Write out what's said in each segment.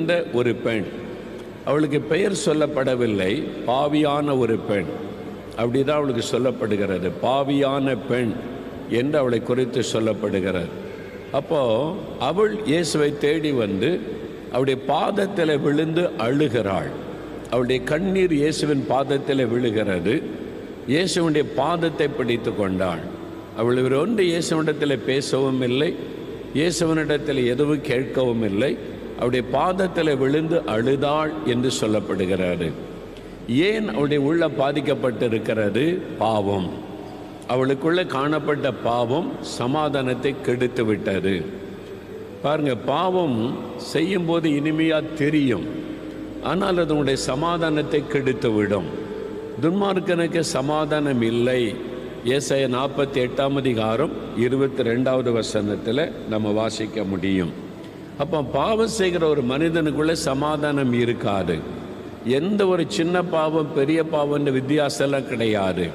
இந்த ஒரு பெண். அவளுக்கு பெயர் சொல்லப்படவில்லை. பாவியான ஒரு பெண். அப்படிதான் அவளுக்கு சொல்லப்படுகிறது. பாவியான பெண் என்று அவளை குறித்து சொல்லப்படுகிறது. அப்போ அவள் இயேசுவை தேடி வந்து அவருடைய பாதத்தில் விழுந்து அழுகிறாள். அவளுடைய கண்ணீர் இயேசுவின் பாதத்தில் விழுகிறது. இயேசுவனுடைய பாதத்தை பிடித்து கொண்டாள். அவள் இவர் ஒன்று இயேசுவனிடத்தில் பேசவும் இல்லை. இயேசுவனிடத்தில் எதுவும் கேட்கவும் இல்லை. அவருடைய பாதத்தில் விழுந்து அழுதாள் என்று சொல்லப்படுகிறாரு ஏன் அவருடைய உள்ள பாதிக்கப்பட்டிருக்கிறது? பாவம். அவளுக்குள்ளே காணப்பட்ட பாவம் சமாதானத்தை கெடுத்து விட்டது பாருங்க பாவம் செய்யும்போது இனிமையாக தெரியும். ஆனால் அது உங்களுடைய சமாதானத்தை கெடுத்து விடும் துன்மார்க்கனுக்கு சமாதானம் இல்லை. ஏசாய நாற்பத்தி எட்டாம் அதிகாரம் இருபத்தி ரெண்டாவது வசனத்தில் நம்ம வாசிக்க முடியும். அப்போ பாவம் செய்கிற ஒரு மனிதனுக்குள்ளே சமாதானம் இருக்காது. எந்த ஒரு சின்ன பாவம் பெரிய பாவம்னு வித்தியாசம்லாம் கிடையாது.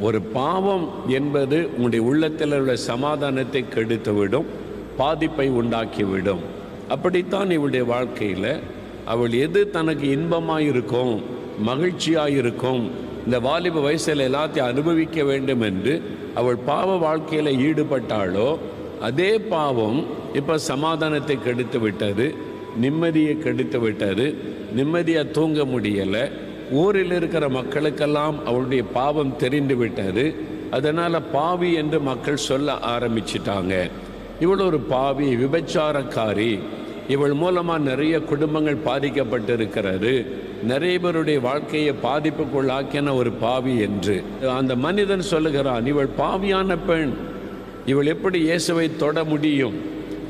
ஒரு பாவம் என்பது உங்களுடைய உள்ளத்தில் உள்ள சமாதானத்தை கெடுத்துவிடும் பாதிப்பை உண்டாக்கிவிடும். அப்படித்தான் இவளுடைய வாழ்க்கையில் அவள் எது தனக்கு இன்பமாக இருக்கும் மகிழ்ச்சியாக இருக்கும் இந்த வாலிப வயசில் எல்லாத்தையும் அனுபவிக்க வேண்டும் என்று அவள் பாவ வாழ்க்கையில் ஈடுபட்டாலோ அதே பாவம் இப்போ சமாதானத்தை கெடுத்து விட்டது நிம்மதியை கெடுத்து விட்டது நிம்மதியாக தூங்க முடியலை ஊரில் இருக்கிற மக்களுக்கெல்லாம் அவளுடைய பாவம் தெரிந்து விட்டது அதனால் பாவி என்று மக்கள் சொல்ல ஆரம்பிச்சிட்டாங்க. இவள் ஒரு பாவி விபச்சாரக்காரி. இவள் மூலமாக நிறைய குடும்பங்கள் பாதிக்கப்பட்டிருக்கிறது. நிறைய பேருடைய வாழ்க்கையை பாதிப்புக்குள்ளாக்கின ஒரு பாவி என்று. அந்த மனிதன் சொல்லுகிறான் இவள் பாவியான பெண் இவள் எப்படி இயேசுவை தொட முடியும்?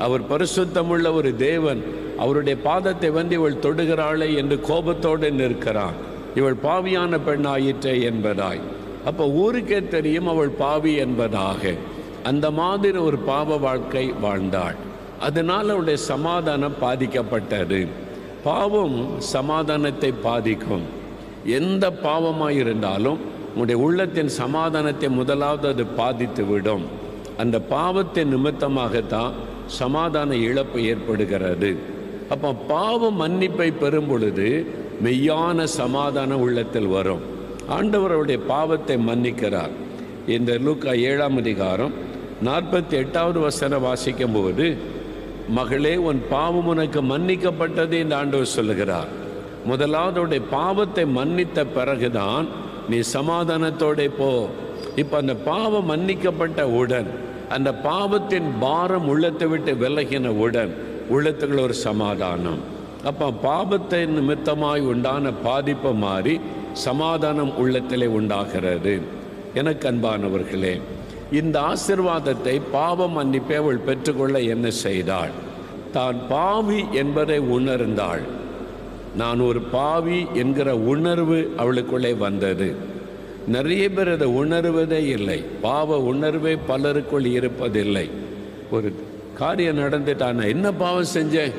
அவர் பரிசுத்தமுள்ள ஒரு தேவன். அவருடைய பாதத்தை வந்து இவள் தொடுகிறாளே என்று கோபத்தோடு நிற்கிறான். இவள் பாவியான பெண் ஆயிற்றே என்பதாய். அப்போ ஊருக்கே தெரியும் அவள் பாவி என்பதாக. அந்த மாதிரி ஒரு பாவ வாழ்க்கை வாழ்ந்தாள். அதனால் அவளுடைய சமாதானம் பாதிக்கப்பட்டது. பாவம் சமாதானத்தை பாதிக்கும். எந்த பாவமாக இருந்தாலும் உங்களுடைய உள்ளத்தின் சமாதானத்தை முதலாவது அது பாதித்து விடும் அந்த பாவத்தை நிமித்தமாகத்தான் சமாதான இழப்பு ஏற்படுகிறது. அப்போ பாவ மன்னிப்பை பெறும் பொழுது மெய்யான சமாதான உள்ளத்தில் வரும். ஆண்டவருடைய பாவத்தை மன்னிக்கிறார். இந்த லூக்கா ஏழாம் அதிகாரம் நாற்பத்தி எட்டாவது வசனம் வாசிக்கும் போது மகளே உன் பாவம் உனக்கு மன்னிக்கப்பட்டது என்று ஆண்டவர் சொல்லுகிறார். முதலாவது பாவத்தை மன்னித்த பிறகுதான் நீ சமாதானத்தோட போ. இப்போ அந்த பாவம் மன்னிக்கப்பட்ட உடன் அந்த பாவத்தின் பாரம் உள்ளத்தை விட்டு விலகினவுடன் உள்ளத்துக்குள்ள ஒரு சமாதானம். அப்போ பாவத்தை நிமித்தமாய் உண்டான பாதிப்பை மாறி சமாதானம் உள்ளத்திலே உண்டாகிறது. எனக்கு அன்பானவர்களே இந்த ஆசிர்வாதத்தை பாவம் மன்னிப்பை அவள் பெற்றுக்கொள்ள என்ன செய்தாள்? தான் பாவி என்பதை உணர்ந்தாள். நான் ஒரு பாவி என்கிற உணர்வு அவளுக்குள்ளே வந்தது. நிறைய பேர் அதை உணர்வதே இல்லை. பாவ உணர்வே பலருக்குள் இருப்பதில்லை. ஒரு காரியம் நடந்துட்டா நான் என்ன பாவம் செஞ்சேன்?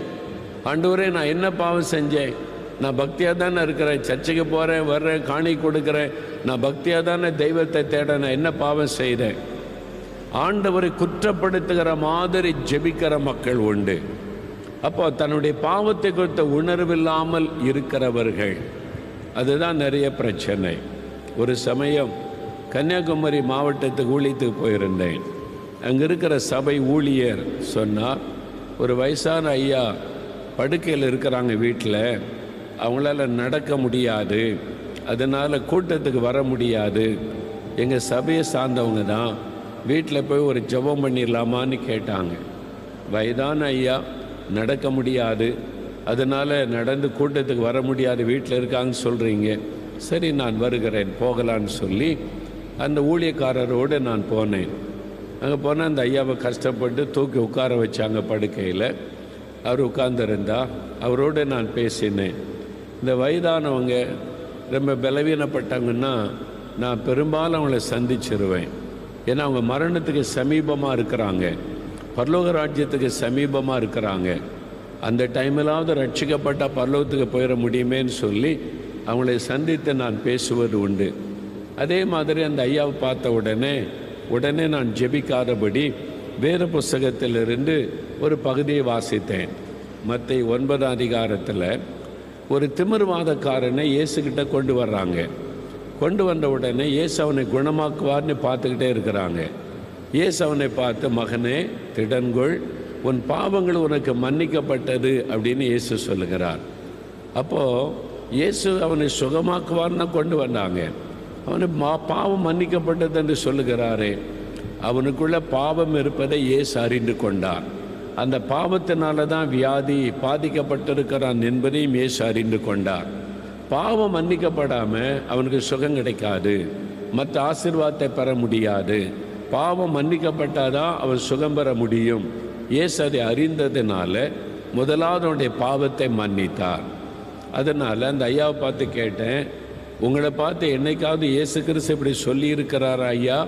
ஆண்டவரே நான் என்ன பாவம் செஞ்சேன்? நான் பக்தியாக தானே இருக்கிறேன் சர்ச்சைக்கு போகிறேன் வர்றேன் காணி கொடுக்குறேன். நான் பக்தியாக தானே தெய்வத்தை தேட நான் என்ன பாவம் செய்தேன்? ஆண்டவரை குற்றப்படுத்துகிற மாதிரி ஜெபிக்கிற மக்கள் உண்டு. அப்போ தன்னுடைய பாவத்தை குறித்த உணர்வில்லாமல் இருக்கிறவர்கள். அதுதான் நிறைய பிரச்சனை. ஒரு சமயம் கன்னியாகுமரி மாவட்டத்துக்கு ஊழியத்துக்கு போயிருந்தேன். அங்கே இருக்கிற சபை ஊழியர் சொன்னால் ஒரு வயசான ஐயா படுக்கையில் இருக்கிறாங்க வீட்டில் அவங்களால நடக்க முடியாது. அதனால் கூட்டத்துக்கு வர முடியாது. எங்கள் சபையை சார்ந்தவங்க தான் வீட்டில் போய் ஒரு ஜெபம் பண்ணிடலாமான்னு கேட்டாங்க. வயதான ஐயா நடக்க முடியாது. அதனால் நடந்து கூட்டத்துக்கு வர முடியாது. வீட்டில் இருக்காங்கன்னு சொல்கிறீங்க சரி நான் வருகிறேன் போகலான்னு சொல்லி அந்த ஊழியக்காரரோடு நான் போனேன். அங்கே போனால் அந்த ஐயாவை கஷ்டப்பட்டு தூக்கி உட்கார வச்சாங்க படுக்கையில். அவர் உட்கார்ந்துருந்தா அவரோடு நான் பேசினேன். இந்த வயதானவங்க ரொம்ப பலவீனப்பட்டாங்கன்னா நான் பெரும்பாலும் அவங்கள சந்திச்சிருவேன். ஏன்னா அவங்க மரணத்துக்கு சமீபமாக இருக்கிறாங்க. பரலோக ராஜ்யத்துக்கு சமீபமாக இருக்கிறாங்க. அந்த டைமிலாவது ரட்சிக்கப்பட்டால் பரலோகத்துக்கு போயிட முடியுமேன்னு சொல்லி அவங்களை சந்தித்து நான் பேசுவது உண்டு. அதே மாதிரி அந்த ஐயாவை பார்த்த உடனே உடனே நான் ஜெபிக்காதபடி வேத புஸ்தகத்திலிருந்து ஒரு பகுதியை வாசித்தேன். மற்ற ஒன்பதாம் அதிகாரத்தில் ஒரு திமிர்வாதக்காரனை இயேசுக்கிட்ட கொண்டு வர்றாங்க. கொண்டு வந்த உடனே இயேசு அவனை குணமாக்குவார்னு பார்த்துக்கிட்டே இருக்கிறாங்க. இயேசு அவனை பார்த்து மகனே திடன்கொள் உன் பாவங்கள் உனக்கு மன்னிக்கப்பட்டது அப்படின்னு இயேசு சொல்லுகிறார். அப்போது இயேசு அவனை சுகமாக்குவார்னு கொண்டு வந்தாங்க. அவனை மா பாவம் மன்னிக்கப்பட்டது என்று சொல்லுகிறாரே. அவனுக்குள்ள பாவம் இருப்பதை இயேசு அறிந்து கொண்டார். அந்த பாவத்தினால தான் வியாதி பாதிக்கப்பட்டிருக்கிறான் என்பதையும் இயேசு அறிந்து கொண்டார். பாவம் மன்னிக்கப்படாமல் அவனுக்கு சுகம் கிடைக்காது. மற்ற ஆசிர்வாதத்தை பெற முடியாது. பாவம் மன்னிக்கப்பட்டாதான் அவன் சுகம் பெற முடியும். இயேசு அதை அறிந்ததுனால முதலாவது அவனுடைய பாவத்தை மன்னித்தார். அதனால் அந்த ஐயாவை பார்த்து கேட்டேன் உங்களை பார்த்து என்னைக்காவது இயேசு கிறிஸ்து இப்படி சொல்லியிருக்கிறாரா ஐயா?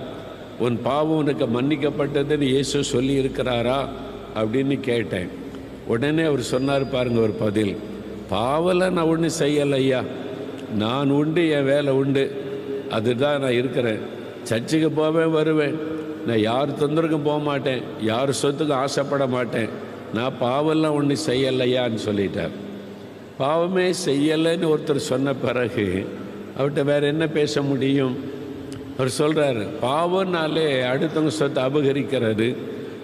உன் பாவம் உனக்கு மன்னிக்கப்பட்டதுன்னு இயேசு சொல்லி இருக்கிறாரா அப்படின்னு கேட்டேன். உடனே அவர் சொன்னார் பாருங்க ஒரு பதில் பாவலை நான் ஒன்றும் செய்யலை ஐயா. நான் உண்டு என் வேலை உண்டு. அதுதான் நான் இருக்கிறேன். சர்ச்சுக்கு போவேன் வருவேன். நான் யார் தொந்தரவுக்கும் போக மாட்டேன். யார் சொத்துக்கும் ஆசைப்பட மாட்டேன். நான் பாவெல்லாம் ஒன்றும் செய்யலையான்னு சொல்லிட்டேன் பாவமே செய்யலைன்னு ஒருத்தர் சொன்ன பிறகு அவர்கிட்ட வேற என்ன பேச முடியும்? அவர் சொல்கிறாரு பாவம்னாலே அடுத்தவங்க சொத்தை அபகரிக்கிறது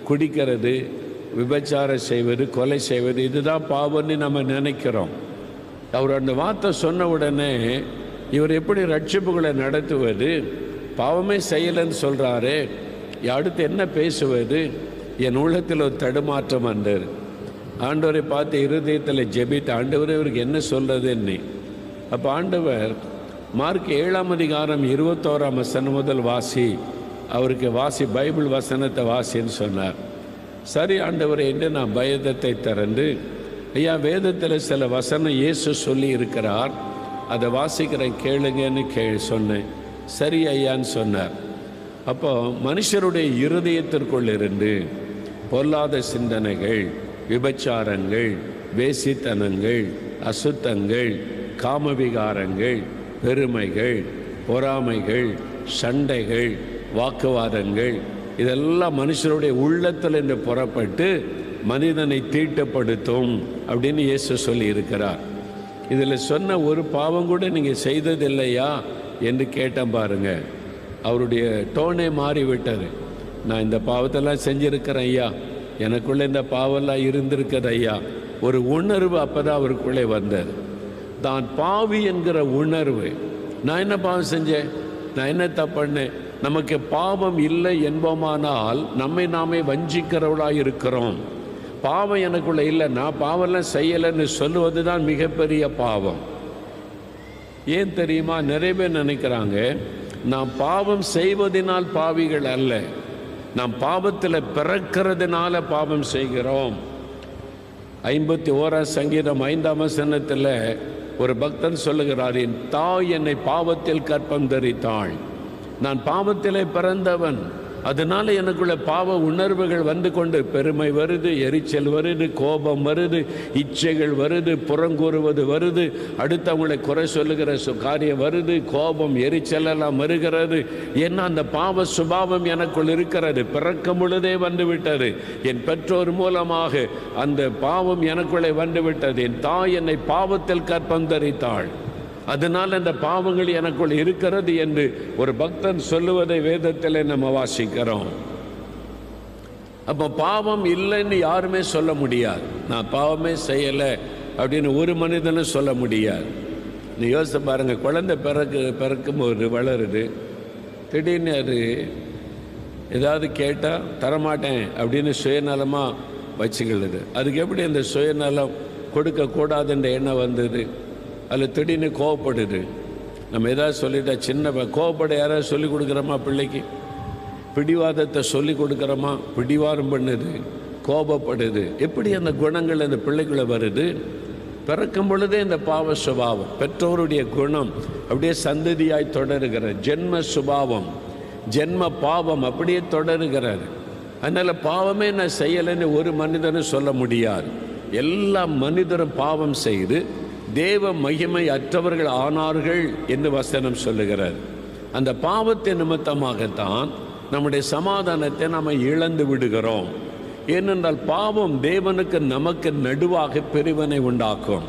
குடிக்கிறது விபச்சாரம் செய்வது கொலை செய்வது இதுதான் பாவம்னு நம்ம நினைக்கிறோம். அவர் அந்த வார்த்தை சொன்ன உடனே இவர் எப்படி ரட்சிப்புகளை நடத்துவது? பாவமே செய்யலைன்னு சொல்கிறாரு அடுத்து என்ன பேசுவது? என் உள்ளத்தில் ஒரு தடுமாற்றம் வந்தார் ஆண்டவரை பார்த்து இருதயத்தில் ஜெபித்து ஆண்டவர் இவருக்கு என்ன சொல்கிறதுன்னு அப்போ ஆண்டவர் மார்க் ஏழாம் அதிகாரம் இருபத்தோராம் வசனம் முதல் வாசி அவருக்கு வாசி பைபிள் வசனத்தை வாசின்னு சொன்னார். சரி ஆண்டவர் என்று நான் பயதத்தை திறந்து ஐயா வேதத்தில் சில வசனம் இயேசு சொல்லி இருக்கிறார் அதை வாசிக்கிறேன் கேளுங்கன்னு கே சொன்னேன். சரி ஐயான்னு சொன்னார். அப்போ மனுஷருடைய இருதயத்திற்குள் இருந்து பொல்லாத சிந்தனைகள் விபச்சாரங்கள் வேசித்தனங்கள் அசுத்தங்கள் காமவிகாரங்கள் பெருமைகள் பொறாமைகள் சண்டைகள் வாக்குவாதங்கள் இதெல்லாம் மனுஷருடைய உள்ளத்தில் என்று புறப்பட்டு மனிதனை தீட்டப்படுத்தும் அப்படின்னு இயேசு சொல்லி இருக்கிறார். இதில் சொன்ன ஒரு பாவம் கூட நீங்கள் செய்ததில்லையா என்று கேட்டேன் பாருங்க. அவருடைய டோனே மாறிவிட்டது. நான் இந்த பாவத்தெல்லாம் செஞ்சுருக்கிறேன் ஐயா. எனக்குள்ளே இந்த பாவெல்லாம் இருந்திருக்கிறது ஐயா ஒரு உணர்வு அப்போ தான் அவருக்குள்ளே வந்தது. தான் பாவி என்கிற உணர்வு. நான் என்ன பாவம் செஞ்சேன்? நான் என்ன தப்பண்ணேன் நமக்கு பாவம் இல்லை என்போமானால் நம்மை நாமே வஞ்சிக்கிறவளாக இருக்கிறோம். பாவம் எனக்குள்ள இல்லை. நான் பாவம்லாம் செய்யலைன்னு சொல்லுவது தான் மிகப்பெரிய பாவம். ஏன் தெரியுமா? நிறைய பேர் நினைக்கிறாங்க நான் பாவம் செய்வதனால் பாவிகள் அல்ல. நாம் பாவத்தில் பிறக்கிறதுனால பாவம் செய்கிறோம். ஐம்பத்தி ஓரா சங்கீதம் ஐந்தாம் வசனத்தில் ஒரு பக்தன் சொல்லுகிறார் என் தாய் என்னை பாவத்தில் கற்பம் தரித்தாள். நான் பாவத்திலே பிறந்தவன். அதனால எனக்குள்ள பாவ உணர்வுகள் வந்து கொண்டு பெருமை வருது எரிச்சல் வருது கோபம் வருது இச்சைகள் வருது புறங்கூறுவது வருது. அடுத்தவங்களை குறை சொல்லுகிற சு- காரியம் வருது கோபம் எரிச்சல் எல்லாம் வருகிறது. ஏன்னா அந்த பாவ சுபாவம் எனக்குள் இருக்கிறது? பிறக்கும் பொழுதே வந்துவிட்டது என் பெற்றோர் மூலமாக அந்த பாவம் எனக்குள்ளே வந்து விட்டது. என் தாய் என்னை பாவத்தில் கற்பந்தரித்தாள். அதனால் அந்த பாவங்கள் எனக்குள் இருக்கிறது என்று ஒரு பக்தன் சொல்லுவதை வேதத்தில் நம்ம வாசிக்கிறோம். அப்போ பாவம் இல்லைன்னு யாருமே சொல்ல முடியாது. நான் பாவமே செய்யலை அப்படின்னு ஒரு மனிதனும் சொல்ல முடியாது. நீ யோசித்து பாருங்கள் குழந்தை பிறகு பிறக்கும்போது வளருது. திடீர்னு அது ஏதாவது கேட்டால் தரமாட்டேன் அப்படின்னு சுயநலமாக வச்சுக்கிறது அதுக்கு எப்படி அந்த சுயநலம் கொடுக்கக்கூடாதுன்ற எண்ணம் வந்தது? அதில் திடீர்னு கோவப்படுது. நம்ம ஏதாவது சொல்லிட்டா சின்ன கோவப்பட யாராவது சொல்லி கொடுக்குறோமா பிள்ளைக்கு? பிடிவாதத்தை சொல்லி கொடுக்குறோமா? பிடிவாரம் பண்ணுது. கோபப்படுது. எப்படி அந்த குணங்கள் அந்த பிள்ளைக்குள்ளே வருது? பிறக்கும் பொழுதே இந்த பாவ சுபாவம். பெற்றோருடைய குணம் அப்படியே சந்ததியாய் தொடருகிற ஜென்ம சுபாவம். ஜென்ம பாவம் அப்படியே தொடருகிறார். அதனால் பாவமே நான் செய்யலைன்னு ஒரு மனிதனும் சொல்ல முடியாது. எல்லா மனிதரும் பாவம் செய்து தேவ மகிமை அற்றவர்கள் ஆனார்கள் என்று வசனம் சொல்லுகிறார். அந்த பாவத்தின் நிமித்தமாகத்தான் நம்முடைய சமாதானத்தை நாம் இழந்து விடுகிறோம். ஏனென்றால் பாவம் தேவனுக்கு நமக்கு நடுவாக பிரிவினை உண்டாக்கும்.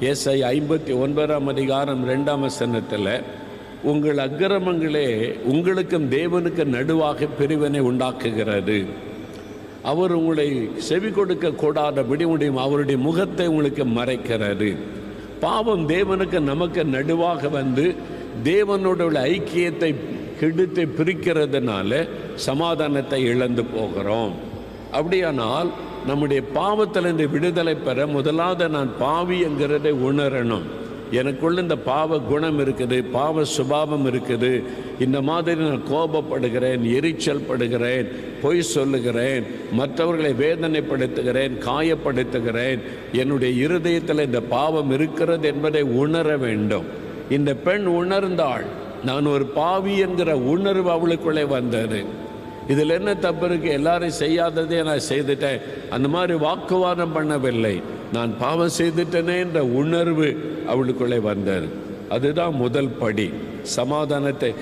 எஸ்ஐ ஐம்பத்தி ஒன்பதாம் அதிகாரம் ரெண்டாம் வசனத்தில் உங்கள் அக்கிரமங்களே உங்களுக்கும் தேவனுக்கு நடுவாக பிரிவினை உண்டாக்குகிறது. அவர் உங்களை செவி கொடுக்க கூடாதபடி முடியும் அவருடைய முகத்தை உங்களுக்கு மறைக்கிறது. பாவம் தேவனுக்கு நமக்கு நடுவாக வந்து தேவனோட உள்ள ஐக்கியத்தை கெடுத்து பிரிக்கிறதுனால சமாதானத்தை இழந்து போகிறோம். அப்படியானால் நம்முடைய பாவத்திலிருந்து விடுதலை பெற முதலாவது நான் பாவி என்கிறதை உணரணும். எனக்குள்ள இந்த பாவ குணம் இருக்குது பாவ சுபாவம் இருக்குது. இந்த மாதிரி நான் கோபப்படுகிறேன் எரிச்சல் படுகிறேன் பொய் சொல்லுகிறேன் மற்றவர்களை வேதனைப்படுத்துகிறேன் காயப்படுத்துகிறேன். என்னுடைய இருதயத்தில் இந்த பாவம் இருக்கிறது என்பதை உணர வேண்டும். இந்த பெண் உணர்ந்தாள் நான் ஒரு பாவி என்கிற உணர்வு அவளுக்குள்ளே வந்தது. இதில் என்ன தப்பு இருக்குது எல்லாரும் செய்யாததே நான் செய்துட்டேன். அந்த மாதிரி வாக்குவாதம் பண்ணவில்லை. நான் பாவம் செய்துட்டேனே என்ற உணர்வு அவளுக்குள்ளே வந்தது அதுதான் முதல் படி. சமாதானத்தை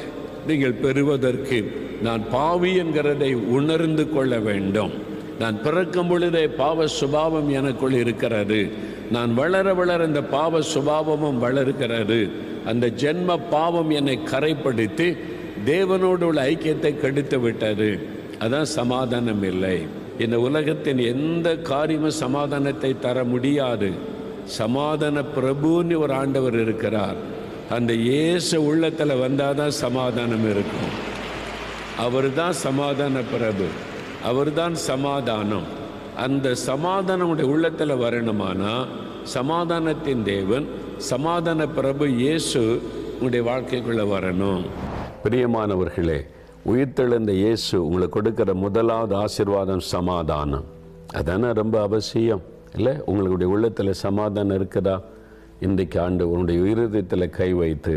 நீங்கள் பெறுவதற்கு நான் பாவி என்கிறதை உணர்ந்து கொள்ள வேண்டும். நான் பிறக்கும் பொழுதே பாவ சுபாவம் எனக்குள் இருக்கிறது. நான் வளர வளர இந்த பாவ சுபாவமும் வளர்கிறது. அந்த ஜென்ம பாவம் என்னை கரைப்படுத்தி தேவனோடு உள்ள ஐக்கியத்தை கெடுத்து விட்டது. அதான் சமாதானம் இல்லை. இந்த உலகத்தின் எந்த காரியமும் சமாதானத்தை தர முடியாது. சமாதான பிரபுன்னு ஒரு ஆண்டவர் இருக்கிறார். அந்த ஏச உள்ளத்தில் வந்தால் தான் சமாதானம் இருக்கும். அவர் தான் சமாதான பிரபு. அவர் தான் சமாதானம். அந்த சமாதானமுடைய உள்ளத்தில் வரணுமானா சமாதானத்தின் தேவன் சமாதான பிரபு இயேசு உங்களுடைய வாழ்க்கைக்குள்ளே வரணும். பிரியமானவர்களே உயிர்த்தெழுந்த இயேசு உங்களுக்கு கொடுக்கிற முதலாவது ஆசிர்வாதம் சமாதானம். அதானே ரொம்ப அவசியம். இல்லை உங்களுடைய உள்ளத்தில் சமாதானம் இருக்குதா? இன்றைக்கு ஆண்டு உன்னுடைய இருதயத்தில் கை வைத்து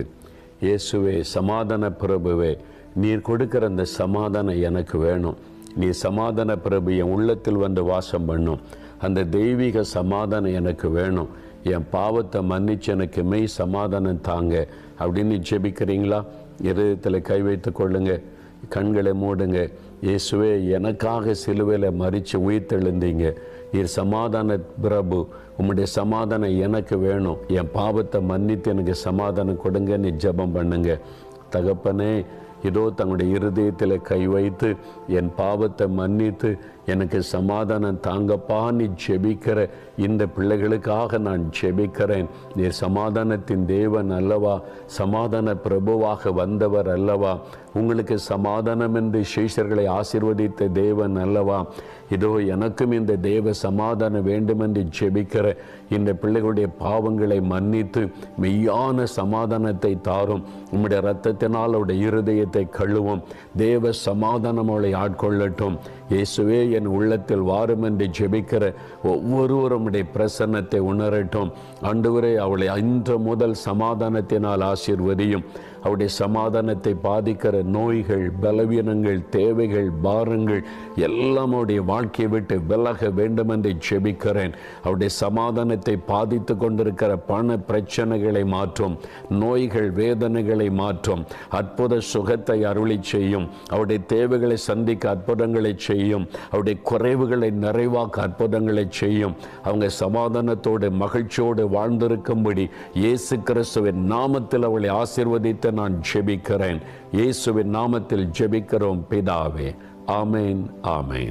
இயேசுவே சமாதான பிரபுவே நீர் கொடுக்கிற அந்த சமாதானம் எனக்கு வேணும். நீ சமாதான பிரபு என் உள்ளத்தில் வந்து வாசம் பண்ணும். அந்த தெய்வீக சமாதானம் எனக்கு வேணும். என் பாவத்தை மன்னிச்சு எனக்கு மெய் சமாதானம் தாங்க. அப்படின்னு ஜெபிக்கிறீங்களா? இருதயத்தில் கை வைத்து கொள்ளுங்க. கண்களை மூடுங்க. இயேசுவே எனக்காக சிலுவையில் மறித்து உயிர்த்தெழுந்தீங்க. நீர் சமாதான பிரபு உம்முடைய சமாதானம் எனக்கு வேணும். என் பாவத்தை மன்னித்து எனக்கு சமாதானம் கொடுங்க நீ ஜெபம் பண்ணுங்க. தகப்பனே இதோ தங்களுடைய இருதயத்தில் கை வைத்து என் பாவத்தை மன்னித்து எனக்கு சமாதானம் தாங்கப்பா நீ ஜெபிக்கிற இந்த பிள்ளைகளுக்காக நான் ஜெபிக்கிறேன். நீர் சமாதானத்தின் தேவன் அல்லவா சமாதான பிரபுவாக வந்தவர் அல்லவா உங்களுக்கு சமாதானம் என்று சீஷர்களை ஆசிர்வதித்த தேவன் அல்லவா? இதோ எனக்கும் இந்த தேவ சமாதானம் வேண்டுமென்று ஜெபிக்கிற இந்த பிள்ளைகளுடைய பாவங்களை மன்னித்து மெய்யான சமாதானத்தை தாரும். உம்முடைய இரத்தத்தினால் அவருடைய இருதயத்தை கழுவும். தேவ சமாதானம் அவளை ஆட்கொள்ளட்டும். இயேசுவே என் உள்ளத்தில் வாரும் என்று ஜெபிக்கிற ஒவ்வொருவரும் உடைய பிரசன்னத்தை உணரட்டும். அன்றுவரை அவளை இன்று முதல் சமாதானத்தினால் ஆசீர்வதியும். அவருடைய சமாதானத்தை பாதிக்கிற நோய்கள் பலவீனங்கள் தேவைகள் பாரங்கள் எல்லாம் அவருடைய வாழ்க்கையை விட்டு விலக வேண்டும் என்று ஜெபிக்கிறேன். அவருடைய சமாதானத்தை பாதித்து கொண்டிருக்கிற பண பிரச்சனைகளை மாற்றும் நோய்கள் வேதனைகளை மாற்றும் அற்புத சுகத்தை அருளி செய்யும் அவருடைய தேவைகளை சந்திக்க அற்புதங்களை செய்யும் அவருடைய குறைவுகளை நிறைவாக்க அற்புதங்களை செய்யும். அவங்க சமாதானத்தோடு மகிழ்ச்சியோடு வாழ்ந்திருக்கும்படி இயேசு கிறிஸ்துவின் நாமத்தில் அவளை ஆசிர்வதித்த நான் ஜெபிக்கிறேன். இயேசுவின் நாமத்தில் ஜெபிக்கிறோம் பிதாவே. ஆமேன் ஆமேன்.